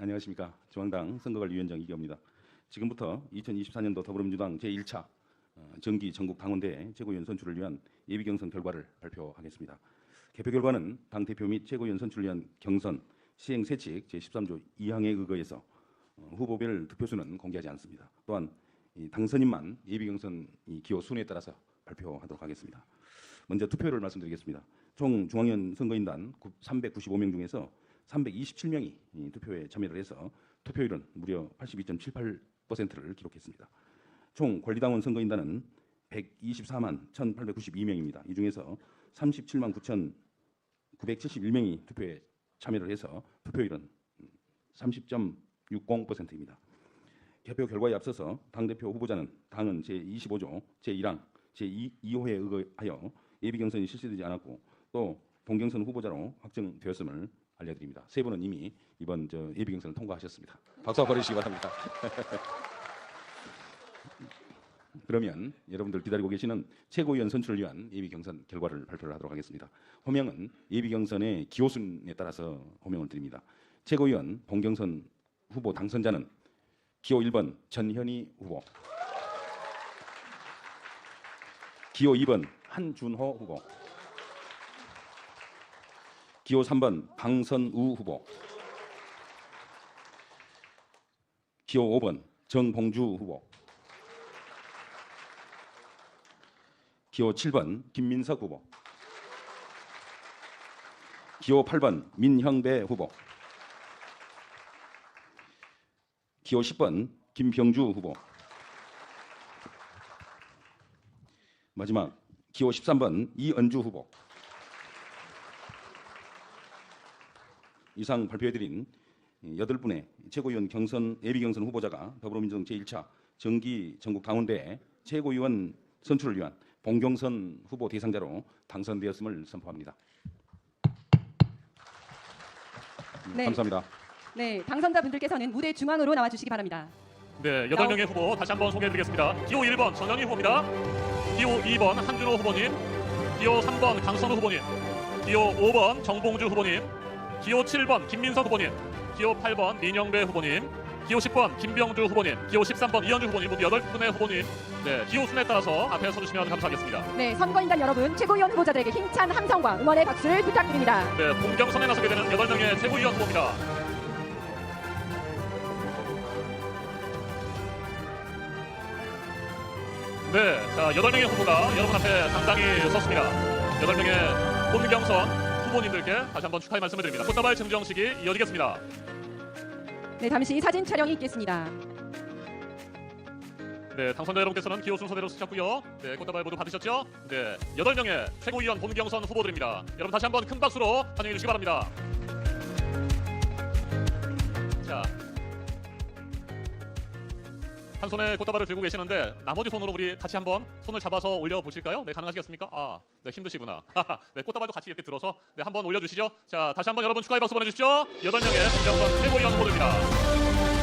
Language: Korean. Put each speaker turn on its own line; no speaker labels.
안녕하십니까. 중앙당 선거관리위원장 이기호입니다. 지금부터 2024년도 더불어민주당 제1차 어, 정기 전국 당원대 최고위원 선출을 위한 예비 경선 결과를 발표하겠습니다. 개표 결과는 당 대표 및 최고위원 선출을 위한 경선 시행 세칙 제13조 2항에 의거해서 어, 후보별 득표수는 공개하지 않습니다. 또한 이 당선인만 예비 경선 이 기호 순위에 따라서 발표하도록 하겠습니다. 먼저 투표율을 말씀드리겠습니다. 총 중앙위원 선거인단 395명 중에서 327명이 투표에 참여를 해서 투표율은 무려 82.78%를 기록했습니다. 총 권리당원 선거인단은 124만 1,892명입니다. 이 중에서 37만 9,971명이 투표에 참여를 해서 투표율은 30.60%입니다. 개표 결과에 앞서서 당대표 후보자는 당은 제25조 제1항 제2호에 의거하여 예비경선이 실시되지 않았고 또 본경선 후보자로 확정되었음을 알려드립니다. 세 분은 이미 이번 저 예비 경선을 통과하셨습니다. 박수 한번 보내주시기 바랍니다. 그러면 여러분들 기다리고 계시는 최고위원 선출을 위한 예비 경선 결과를 발표를 하도록 하겠습니다. 호명은 예비 경선의 기호순에 따라서 호명을 드립니다. 최고위원 본경선 후보 당선자는 기호 1번 전현희 후보 기호 2번 한준호 후보 기호 3번 방선우 후보. 기호 5번 정봉주 후보. 기호 7번 김민석 후보. 기호 8번 민형배 후보. 기호 10번 김병주 후보. 마지막 기호 13번 이은주 후보 이상 발표해드린 여덟 분의 최고위원 경선 예비 경선 후보자가 더불어민주당 제1차 정기 전국 당원대회 최고위원 선출을 위한 본경선 후보 대상자로 당선되었음을 선포합니다. 음,
네.
감사합니다.
네, 당선자분들께서는 무대 중앙으로 나와 주시기 바랍니다.
네, 여덟 명의 후보 다시 한번 소개해드리겠습니다. 기호 1번 전현희 후보입니다. 기호 2번 한준호 후보님, 기호 3번 강선우 후보님, 기호 5번 정봉주 후보님, 기호 7번 김민석 후보님, 기호 8번 민영배 후보님, 기호 10번 김병주 후보님, 기호 13번 이현주 후보님 모두 여덟 분의 후보님, 네, 기호 순에 따라서 앞에 서주시면 감사하겠습니다.
네, 선거인단 여러분, 최고위원 후보자들에게 힘찬 함성과 응원의 박수를 부탁드립니다.
네, 본경선에 나서게 되는 여덟 명의 최고위원 후보입니다. 네, 자 여덟 명의 후보가 여러분 앞에 당당히 섰습니다. 여덟 명의 본경선 후보님들께 다시 한번 축하의 말씀을 드립니다. 꽃다발 증정식이 이어지겠습니다.
네, 잠시 사진 촬영이 있겠습니다.
네, 당선자 여러분께서는 기호 순서대로 쓰셨고요. 네, 꽃다발 모두 받으셨죠? 네, 여덟 명의 최고위원 본경선 후보들입니다. 여러분 다시 한번 큰 박수로 환영해 주시기 바랍니다. 한 손에 꽃다발을 들고 계시는데 나머지 손으로 우리 같이 한번 손을 잡아서 올려 보실까요? 네, 가능하시겠습니까? 아, 네, 힘드시구나. 네, 꽃다발도 같이 이렇게 들어서 네, 한번 올려 주시죠. 자, 다시 한번 여러분 축하의 박수 보내 주시죠. 여덟 명의 본경선 최고위원 후보들입니다.